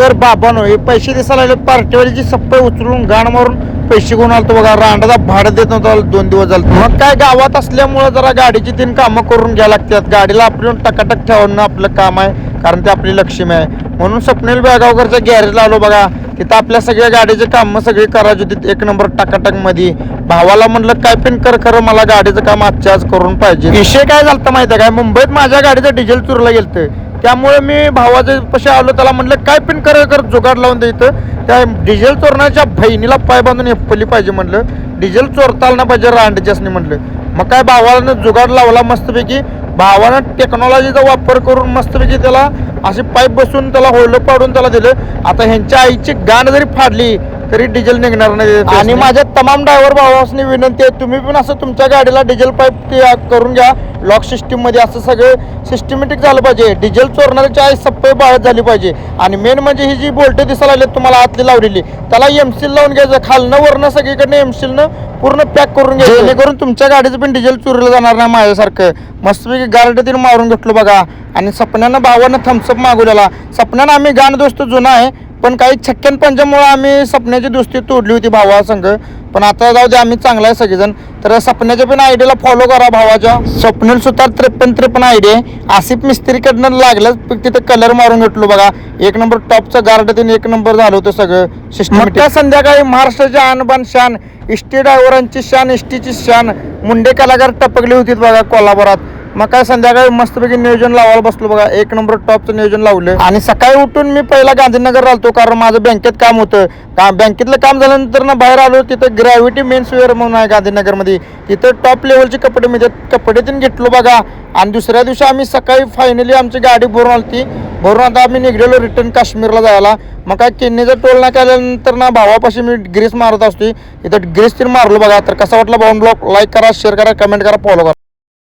तर बाबानो हे पैसे दिसायला लागले. पार्टीवालीची सप्पे उचलून गाण मारून पैसे घेऊन आलतो बघा. रांडाचा भाडं देत नव्हता दोन दिवस झालं. मग काय गावात असल्यामुळं जरा गाडीची तीन कामं करून घ्यायला लागतात. गाडीला आपलं टकाटक ठेवणं आपलं काम आहे कारण ते आपली लक्ष्मी आहे. म्हणून स्वप्नील बेळगावकरच्या गॅरेजला आलो बघा. तिथं आपल्या सगळ्या गाडीचे कामं सगळी करायची होती एक नंबर टकाटकमध्ये भावाला म्हणलं काय पण कर खरं मला गाडीचं काम आजच्या आज करून पाहिजे. विषय काय झालं माहिती आहे काय मुंबईत माझ्या गाडीचं डिझेल चुरला गेलतं. त्यामुळे मी भावाचे पशी आलो त्याला म्हटलं काय पण कर कर जुगाड लावून द्यायचं त्या डिझेल चोरण्याच्या बहिणीला पाय बांधून एप्पली पाहिजे म्हणलं. डिझेल चोरता आलं ना पाहिजे रांडच्यासनी म्हटलं मग काय भावानं जुगाड लावला मस्तपैकी? भावानं टेक्नॉलॉजीचा वापर करून मस्तपैकी त्याला असे पाईप बसून त्याला होल्ड पाडून त्याला दिलं. आता ह्यांच्या आईची गाण जरी फाडली तरी डिझेल निघणार नाही. आणि माझ्या तमाम ड्रायव्हर भावासनी विनंती आहे तुम्ही पण असं तुमच्या गाडीला डिझेल पाईप करून घ्या. लॉक सिस्टीममध्ये असं सगळं सिस्टमॅटिक झालं पाहिजे. डिझेल चोरणाऱ्याची आई सप्पे बाळत झाली पाहिजे. आणि मेन म्हणजे ही जी बोल्ट दिसायला लागली तुम्हाला आतली लावलेली त्याला एमसील लावून घ्यायचं. खालनं वरनं सगळीकडनं एमसीलनं पूर्ण पॅक करून घ्यायचं. जेणेकरून तुमच्या गाडीचं पण डिझेल चोरलं जाणार नाही माझ्यासारखं. मस्तपैकी गार्ड तीन मारून घेतलो बघा. आणि सपन्यानं भावानं थम्सअप मागवलेला. सपन्यानं आम्ही गाण दोस्त जुना आहे. पण काही छक्क्यान पंजामुळे आम्ही सपन्याची दोस्ती तोडली होती भावा संघ. पण आता जाऊ दे आम्ही चांगला आहे सगळेजण. तर सपन्याच्या पण आयडियाला फॉलो करा भावाच्या. स्वप्नील सुतार त्रेपन्न त्रेपन्न आयडिया आहे. आसिफ मिस्त्रीकडनं लागलं तिथं कलर मारून घेतलो बघा. एक नंबर टॉपचं गार्ड तीन एक नंबर झालं होतं सगळं. सिस्टम संध्याकाळी महाराष्ट्राची आणबान शान इष्टी ड्रायव्हरांची शान इष्टीची शान मुंडे कलाकार टपकली होती बघा कोल्हापुरात. मग काय संध्याकाळी मस्तपैकी नियोजन लावायला बसलो बघा. एक नंबर टॉपचं नियोजन लावलं आणि सकाळी उठून मी पहिला गांधीनगर आलतो कारण माझं बँकेत काम होतं. का बँकेतलं काम झाल्यानंतर ना बाहेर आलो तिथं ग्रॅव्हिटी मेन्स वेअर म्हणून आहे गांधीनगरमध्ये. तिथं टॉप लेवलचे कपडे मिळतात कपडे तीन घेतलो बघा. आणि दुसऱ्या दिवशी आम्ही सकाळी फायनली आमची गाडी भरून आलती. भरून आता आम्ही निघलेलो रिटर्न काश्मीरला जायला. मग काय किन्नीचा टोल नाका आल्यानंतर ना भावापाशी मी ग्रीस मारत असतो इथं ग्रीस तीन मारलो बघा. तर कसा वाटला भाऊन ब्लॉग? लाईक करा शेअर करा कमेंट करा फॉलो करा.